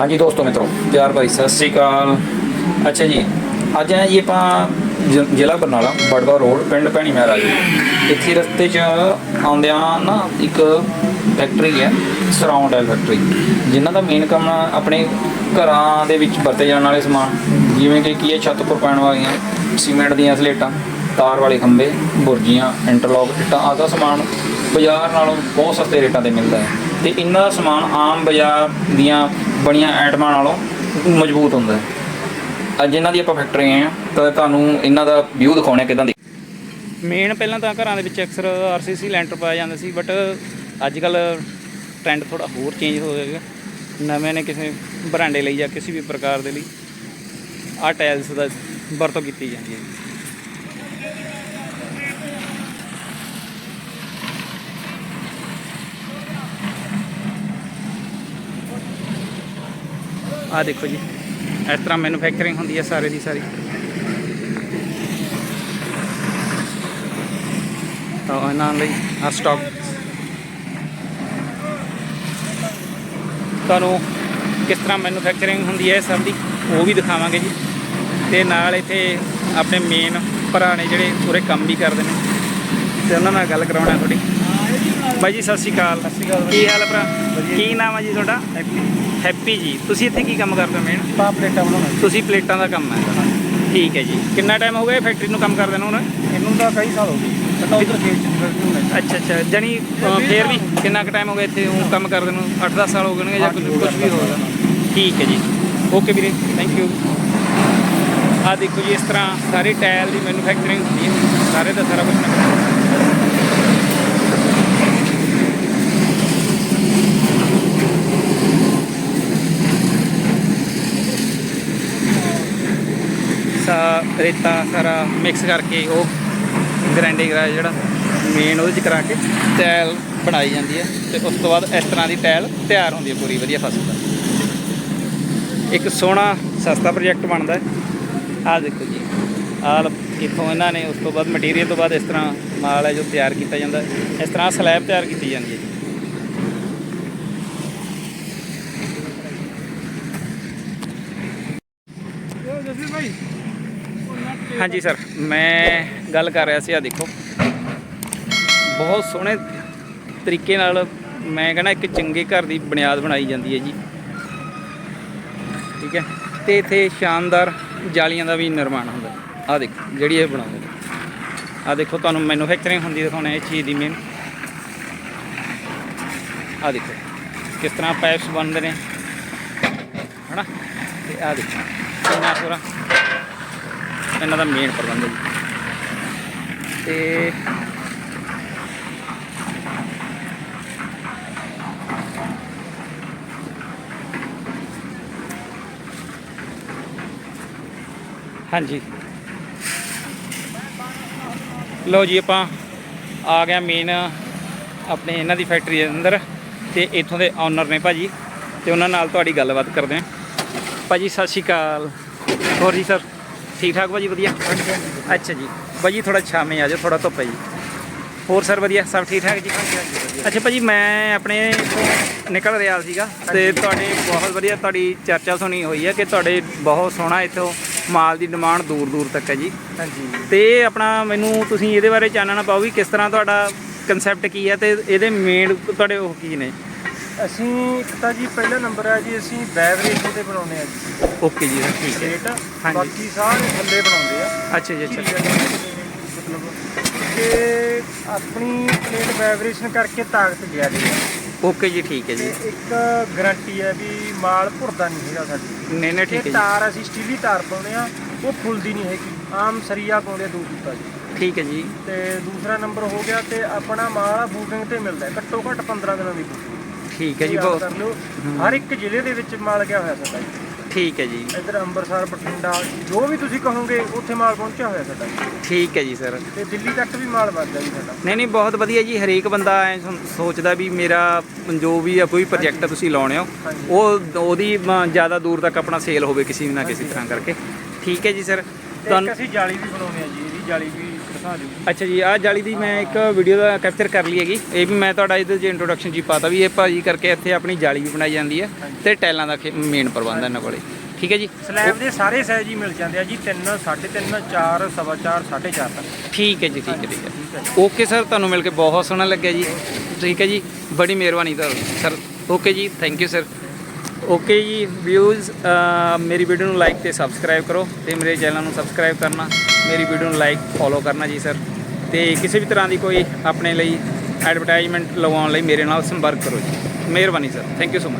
ਹਾਂਜੀ ਦੋਸਤੋ ਮਿੱਤਰੋ ਪਿਆਰ ਭਾਈ, ਸਤਿ ਸ੍ਰੀ ਅਕਾਲ। ਅੱਛਾ ਜੀ, ਅੱਜ ਹੈ ਜੀ ਆਪਾਂ ਜ- ਜ਼ਿਲ੍ਹਾ ਬਰਨਾਲਾ, ਬੜਵਾ ਰੋਡ, ਪਿੰਡ ਭੈਣੀ ਮਹਿਰਾ ਜੀ। ਇੱਥੇ ਰਸਤੇ 'ਚ ਆਉਂਦਿਆਂ ਨਾ ਇੱਕ ਫੈਕਟਰੀ ਹੈ ਸਰਾਉਂਡ ਹੈ ਫੈਕਟਰੀ ਜਿਨ੍ਹਾਂ ਦਾ ਮੇਨ ਕੰਮ ਆਪਣੇ ਘਰਾਂ ਦੇ ਵਿੱਚ ਵਰਤੇ ਜਾਣ ਵਾਲੇ ਸਮਾਨ, ਜਿਵੇਂ ਕਿ ਕੀ ਹੈ, ਛੱਤ ਉੱਪਰ ਪੈਣ ਵਾਲੀਆਂ ਸੀਮੈਂਟ ਦੀਆਂ ਸਲੇਟਾਂ, ਤਾਰ ਵਾਲੇ ਖੰਭੇ, ਬੁਰਜੀਆਂ ਇੰਟਰਲੌਕ ਇੱਟਾਂ ਆਦਿ ਦਾ ਸਮਾਨ ਬਾਜ਼ਾਰ ਨਾਲੋਂ ਬਹੁਤ ਸਸਤੇ ਰੇਟਾਂ ਤੇ ਮਿਲਦਾ ਹੈ। ਤੇ ਇਹਨਾਂ ਦਾ ਸਮਾਨ ਆਮ ਬਾਜ਼ਾਰ ਦੀਆਂ ਬਣੀਆਂ ਆਈਟਮਾਂ ਨਾਲੋਂ ਮਜ਼ਬੂਤ ਹੁੰਦਾ ਹੈ। ਅੱਜ ਇਹਨਾਂ ਦੀ ਆਪਾਂ ਫੈਕਟਰੀ ਆਏ ਆ ਤਾਂ ਤੁਹਾਨੂੰ ਇਹਨਾਂ ਦਾ ਵਿਊ ਦਿਖਾਉਣੇ ਕਿਦਾਂ ਦੀ। ਮੇਨ ਪਹਿਲਾਂ ਤਾਂ ਘਰਾਂ ਦੇ ਵਿੱਚ ਅਕਸਰ ਆਰਸੀਸੀ ਲੈਂਟਰ ਪਾਇਆ ਜਾਂਦਾ ਸੀ ਬਟ ਅੱਜ ਕੱਲ ਟ੍ਰੈਂਡ ਥੋੜਾ ਹੋਰ ਚੇਂਜ ਹੋ ਗਿਆ ਨਵੇਂ ਨੇ ਕਿਸੇ ਬਰਾਂਡੇ ਲਈ ਜਾਂ ਕਿਸੇ ਵੀ ਪ੍ਰਕਾਰ ਦੇ ਲਈ ਆ ਟਾਇਲਸ ਦਾ ਵਰਤੋਂ ਕੀਤੀ ਜਾਂਦੀ ਹੈ। ਆਹ ਦੇਖੋ ਜੀ। ਇਸ ਤਰ੍ਹਾਂ ਮੈਨੂਫੈਕਚਰਿੰਗ ਹੁੰਦੀ ਹੈ ਸਾਰੇ ਦੀ ਸਾਰੀ। ਤਾਂ ਇਹਨਾਂ ਲਈ ਆ ਸਟਾਕ ਤੁਹਾਨੂੰ ਕਿਸ ਤਰ੍ਹਾਂ ਮੈਨੂਫੈਕਚਰਿੰਗ ਹੁੰਦੀ ਹੈ ਸਭ ਦੀ, ਉਹ ਵੀ ਦਿਖਾਵਾਂਗੇ ਜੀ। ਤੇ ਨਾਲ ਇੱਥੇ ਆਪਣੇ ਮੇਨ ਭਰਾ ਨੇ ਜਿਹੜੇ ਪੂਰੇ ਕੰਮ ਵੀ ਕਰਦੇ ਨੇ। ਤੇ ਉਹਨਾਂ ਨਾਲ ਗੱਲ ਕਰਾਉਣਾ ਤੁਹਾਡੀ। ਬਾਈ ਜੀ ਸਤਿ ਸ਼੍ਰੀ ਅਕਾਲ। ਸਤਿ ਸ਼੍ਰੀ ਅਕਾਲ। ਕੀ ਹਾਲ ਹੈ ਭਰਾ। ਕੀ ਨਾਮ ਹੈ ਜੀ ਤੁਹਾਡਾ? ਹੈਪੀ। ਹੈਪੀ ਜੀ। ਤੁਸੀਂ ਇੱਥੇ ਕੀ ਕੰਮ ਕਰਦੇ ਹੋ ਮੇਨ ਪਾ ਪਲੇਟਾਂ ਬਣਾਉਣਾ ਤੁਸੀਂ ਪਲੇਟਾਂ ਦਾ ਕੰਮ ਹੈ। ਠੀਕ ਹੈ ਜੀ। ਕਿੰਨਾ ਟਾਈਮ ਹੋ ਗਿਆ ਫੈਕਟਰੀ ਨੂੰ ਕੰਮ ਕਰਦੇ ਨੂੰ ਹੁਣ? ਇਹਨੂੰ ਤਾਂ ਕਈ ਸਾਲ ਹੋ ਗਏ। ਤਾਂ ਉਧਰ ਖੇਤ ਚ ਫਿਰਦੀ ਹੁੰਦੇ ਅੱਛਾ ਅੱਛਾ। ਜਾਨੀ ਫੇਰ ਵੀ ਕਿੰਨਾ ਕੁ ਟਾਈਮ ਹੋ ਗਿਆ ਇੱਥੇ ਉਹ ਕੰਮ ਕਰਦੇ ਨੂੰ? 8-10 ਸਾਲ ਹੋ ਗਏ ਜਾਂ ਕੁਝ ਕੁਝ ਵੀ ਹੋਗਾ ਠੀਕ ਹੈ ਜੀ। ਓਕੇ ਵੀਰੇ ਥੈਂਕ ਯੂ ਆ ਦੇਖੋ ਜੀ ਇਸ ਤਰ੍ਹਾਂ ਸਾਰੀ ਟਾਇਲ ਦੀ ਮੈਨੂਫੈਕਚਰਿੰਗ ਹੁੰਦੀ ਹੈ। ਸਾਰੇ ਦਾ ਸਾਰਾ ਕੁਝ ਸਾ ਰੇਤਾ ਸਾਰਾ ਮਿਕਸ ਕਰਕੇ ਉਹ ਗ੍ਰਾਈਂਡਿੰਗ ਰਾਜ ਜਿਹੜਾ ਮੇਨ ਉਹਦੇ ਚ ਕਰਾ ਕੇ ਟਾਇਲ ਬਣਾਈ ਜਾਂਦੀ ਹੈ ਤੇ ਉਸ ਤੋਂ ਬਾਅਦ ਇਸ ਤਰ੍ਹਾਂ ਦੀ ਟਾਇਲ ਤਿਆਰ ਹੁੰਦੀ ਹੈ ਪੂਰੀ ਵਧੀਆ ਫਸਲ ਦਾ। ਇੱਕ ਸੋਹਣਾ, ਸਸਤਾ ਪ੍ਰੋਜੈਕਟ ਬਣਦਾ ਹੈ। ਆਹ ਦੇਖੋ ਜੀ ਆਲ ਇਥੋਂ ਇਹਨਾਂ ਨੇ ਉਸ ਤੋਂ ਬਾਅਦ ਮਟੀਰੀਅਲ ਤੋਂ ਬਾਅਦ ਇਸ ਤਰ੍ਹਾਂ ਮਾਲ ਹੈ ਜੋ ਤਿਆਰ ਕੀਤਾ ਜਾਂਦਾ ਇਸ ਤਰ੍ਹਾਂ ਸਲੈਬ ਤਿਆਰ ਕੀਤੀ ਜਾਂਦੀ ਹੈ ਜੀ ਜਸਵੀਰ ਭਾਈ ਹਾਂਜੀ ਸਰ, ਮੈਂ ਗੱਲ ਕਰ ਰਿਹਾ ਸੀ ਆ ਦੇਖੋ। ਬਹੁਤ ਸੋਹਣੇ ਤਰੀਕੇ ਨਾਲ ਮੈਂ ਕਹਿੰਦਾ ਇੱਕ ਚੰਗੇ ਘਰ ਦੀ ਬੁਨਿਆਦ ਬਣਾਈ ਜਾਂਦੀ ਹੈ ਜੀ। ਠੀਕ ਹੈ, ਤੇ ਇੱਥੇ ਸ਼ਾਨਦਾਰ ਜਾਲੀਆਂ ਦਾ ਵੀ ਨਿਰਮਾਣ ਹੁੰਦਾ ਆ ਦੇਖੋ, ਜਿਹੜੀ ਇਹ ਬਣਾਉਂਦੇ ਨੇ। ਆ ਦੇਖੋ, ਤੁਹਾਨੂੰ ਮੈਨੂਫੈਕਚਰਿੰਗ ਹੁੰਦੀ ਦਿਖਾਉਣਾ, ਇਹ ਚੀਜ਼ ਦੀ ਮੇਨ ਆ ਦੇਖੋ, ਕਿਸ ਤਰ੍ਹਾਂ ਪਾਈਪਸ ਬਣਦੇ ਨੇ। ਹਨਾ? ਤੇ ਆ ਦੇਖੋ, ਕਿੰਨਾ ਪੂਰਾ ਇਹਨਾਂ ਦਾ ਮੇਨ ਪ੍ਰਬੰਧ ਹੈ ਤੇ ਹਾਂਜੀ। ਲਓ ਜੀ, ਆਪਾਂ ਆ ਗਿਆ ਮੇਨ ਆਪਣੇ ਇਹਨਾਂ ਦੀ ਫੈਕਟਰੀ ਦੇ ਅੰਦਰ ਤੇ ਇੱਥੋਂ ਦੇ ਓਨਰ ਨੇ ਭਾਜੀ ਤੇ ਉਹਨਾਂ ਨਾਲ ਤੁਹਾਡੀ ਗੱਲਬਾਤ ਕਰਦੇ ਹਾਂ। ਭਾਜੀ, ਸਤਿ ਸ਼੍ਰੀ ਅਕਾਲ। ਹੋਰ ਜੀ, ਸਰ? ਠੀਕ ਠਾਕ ਭਾਜੀ ਵਧੀਆ? ਅੱਛਾ ਜੀ। ਭਾਜੀ ਥੋੜਾ ਛਾਵੇਂ ਆ ਜਾਓ ਥੋੜਾ ਧੁੱਪ ਹੈ ਜੀ। ਹੋਰ ਸਰ ਵਧੀਆ? ਸਭ ਠੀਕ ਠਾਕ ਜੀ? ਅੱਛਾ ਭਾਜੀ ਮੈਂ ਆਪਣੇ ਨਿਕਲ ਰਿਹਾ ਸੀਗਾ ਤੇ ਤੁਹਾਡੇ ਬਹੁਤ ਵਧੀਆ ਤੁਹਾਡੀ ਚਰਚਾ ਸੁਣੀ ਹੋਈ ਹੈ ਕਿ ਤੁਹਾਡੇ ਬਹੁਤ ਸੋਹਣਾ ਇੱਥੋਂ ਮਾਲ ਦੀ ਡਿਮਾਂਡ ਦੂਰ ਦੂਰ ਤੱਕ ਹੈ ਜੀ। ਹਾਂਜੀ। ਤੇ ਆਪਣਾ ਮੈਨੂੰ ਤੁਸੀਂ ਇਹਦੇ ਬਾਰੇ ਚਾਨਣਾ ਪਾਓ ਵੀ ਕਿਸ ਤਰ੍ਹਾਂ ਤੁਹਾਡਾ ਕਨਸੈਪਟ ਕੀ ਹੈ ਤੇ ਇਹਦੇ ਮੇਨ ਤੁਹਾਡੇ ਉਹ ਕੀ ਨੇ? ਅਸੀਂ ਇੱਕ ਤਾਂ ਜੀ ਪਹਿਲਾ ਨੰਬਰ ਹੈ ਜੀ ਅਸੀਂ ਬੈਵਰੇਜ ਤੇ ਬਣਾਉਂਦੇ ਆ ਜੀ। ਓਕੇ ਜੀ ਠੀਕ ਹੈ। ਹਾਂਜੀ। ਬਾਕੀ ਸਾਰੇ ਥੱਲੇ ਬਣਾਉਂਦੇ ਆ। ਅੱਛਾ ਜੀ ਅੱਛਾ। ਮਤਲਬ ਕਿ ਆਪਣੀ ਪਲੇਟ ਵਾਈਬ੍ਰੇਸ਼ਨ ਕਰਕੇ ਤਾਕਤ ਜ਼ਿਆਦਾ ਹੈ ਓਕੇ ਜੀ ਠੀਕ ਹੈ ਤੇ ਜੀ ਇੱਕ ਗਾਰੰਟੀ ਹੈ ਵੀ ਮਾਲ ਭੁਰਦਾ ਨਹੀਂ ਹੈਗਾ ਸਾਡੀ। ਨਹੀਂ ਨਹੀਂ ਠੀਕ ਹੈ ਇਹ ਜੀ। ਤਾਰ ਅਸੀਂ ਸਟੀਲੀ ਤਾਰ ਪਾਉਂਦੇ ਆ ਉਹ ਫੁੱਲਦੀ ਨਹੀਂ ਹੈਗੀ। ਆਮ ਸਰੀਆ ਪਾਉਂਦੇ ਆ ਦੂਰ ਦਿੱਤਾ ਜੀ। ਠੀਕ ਹੈ ਜੀ। ਤੇ ਦੂਸਰਾ ਨੰਬਰ ਹੋ ਗਿਆ ਤੇ ਆਪਣਾ ਮਾਲ ਬੁਕਿੰਗ ਤੇ ਮਿਲਦਾ ਹੈ ਘੱਟੋ ਘੱਟ 15 ਦਿਨਾਂ ਦੀ ਬੁਕਿੰਗ ਠੀਕ ਹੈ ਜੀ ਬਹੁਤ। ਕਰ ਲਿਓ ਹਰ ਇੱਕ ਜ਼ਿਲ੍ਹੇ ਦੇ ਵਿੱਚ ਮਾਲ ਗਿਆ ਹੋਇਆ ਸਾਡਾ ਜੀ। ਠੀਕ ਹੈ ਜੀ। ਇੱਧਰ ਅੰਮ੍ਰਿਤਸਰ ਬਠਿੰਡਾ ਜੋ ਵੀ ਤੁਸੀਂ ਕਹੋਗੇ ਉੱਥੇ ਮਾਲ ਪਹੁੰਚਿਆ ਹੋਇਆ ਸਾਡਾ ਜੀ। ਠੀਕ ਹੈ ਜੀ ਸਰ। ਤੇ ਦਿੱਲੀ ਤੱਕ ਵੀ ਮਾਲ ਵੱਜਦਾ ਜੀ ਸਾਡਾ। ਨਹੀਂ ਨਹੀਂ ਬਹੁਤ ਵਧੀਆ ਜੀ। ਹਰੇਕ ਬੰਦਾ ਐ ਸੋਚਦਾ ਵੀ ਮੇਰਾ ਜੋ ਵੀ ਆ ਕੋਈ ਪ੍ਰੋਜੈਕਟ ਤੁਸੀਂ ਲਾਉਣੇ ਹੋ ਹਾਂਜੀ। ਉਹ ਉਹਦੀ ਜ਼ਿਆਦਾ ਦੂਰ ਤੱਕ ਆਪਣਾ ਸੇਲ ਹੋਵੇ ਕਿਸੇ ਨਾ ਕਿਸੇ ਤਰ੍ਹਾਂ ਕਰਕੇ। ਠੀਕ ਹੈ ਜੀ ਸਰ। ਤੇ ਇੱਕ ਤੁਹਾਨੂੰ ਅਸੀਂ ਜਾਲੀ ਵੀ ਬਣਾਉਂਦੇ ਆ ਜੀ ਇਹਦੀ ਜਾਲੀ ਵੀ ਅੱਛਾ ਜੀ ਆਹ ਜਾਲੀ ਦੀ ਮੈਂ ਇੱਕ ਵੀਡੀਓ ਦਾ ਕੈਪਚਰ ਕਰ ਲਈ ਹੈਗੀ। ਇਹ ਵੀ ਮੈਂ ਤੁਹਾਡਾ ਇਹਦੇ 'ਚ ਇੰਟਰੋਡਕਸ਼ਨ ਜੀ ਪਾਤਾ ਵੀ ਇਹ ਭਾਜੀ ਕਰਕੇ ਇੱਥੇ ਆਪਣੀ ਜਾਲੀ ਵੀ ਬਣਾਈ ਜਾਂਦੀ ਹੈ ਤੇ ਟਾਈਲਾਂ ਦਾ ਮੇਨ ਪ੍ਰਬੰਧ ਹੈ ਇਹਨਾਂ ਕੋਲੇ। ਠੀਕ ਹੈ ਜੀ? ਸਲੈਬ ਦੇ ਸਾਰੇ ਸਾਈਜ਼ ਹੀ ਮਿਲ ਜਾਂਦੇ ਆ ਜੀ 3 3.5 4 ਸਵਾ 4 4.5 ਤੱਕ। ਠੀਕ ਹੈ ਜੀ ਠੀਕ ਹੈ ਠੀਕ ਹੈ। ਠੀਕ ਹੈ। ਓਕੇ ਸਰ ਤੁਹਾਨੂੰ ਮਿਲ ਕੇ ਬਹੁਤ ਸੋਹਣਾ ਲੱਗਿਆ ਜੀ। ਠੀਕ ਹੈ ਜੀ ਬੜੀ ਮਿਹਰਬਾਨੀ ਤੁਹਾਡੀ ਸਰ। ਓਕੇ ਜੀ ਥੈਂਕ ਯੂ ਸਰ ਓਕੇ ਜੀ ਵਿਊਜ਼ ਮੇਰੀ ਵੀਡੀਓ ਨੂੰ ਲਾਈਕ ਤੇ ਸਬਸਕ੍ਰਾਈਬ ਕਰੋ ਤੇ ਮੇਰੇ ਚੈਨਲ ਨੂੰ ਸਬਸਕ੍ਰਾਈਬ ਕਰਨਾ। ਮੇਰੀ ਵੀਡੀਓ ਨੂੰ ਲਾਈਕ ਫੋਲੋ ਕਰਨਾ ਜੀ ਸਰ ਤੇ ਕਿਸੇ ਵੀ ਤਰ੍ਹਾਂ ਦੀ ਕੋਈ ਆਪਣੇ ਲਈ ਐਡਵਰਟਾਈਜ਼ਮੈਂਟ ਲਗਾਉਣ ਲਈ ਮੇਰੇ ਨਾਲ ਸੰਪਰਕ ਕਰੋ ਜੀ। ਮਿਹਰਬਾਨੀ sir thank you so much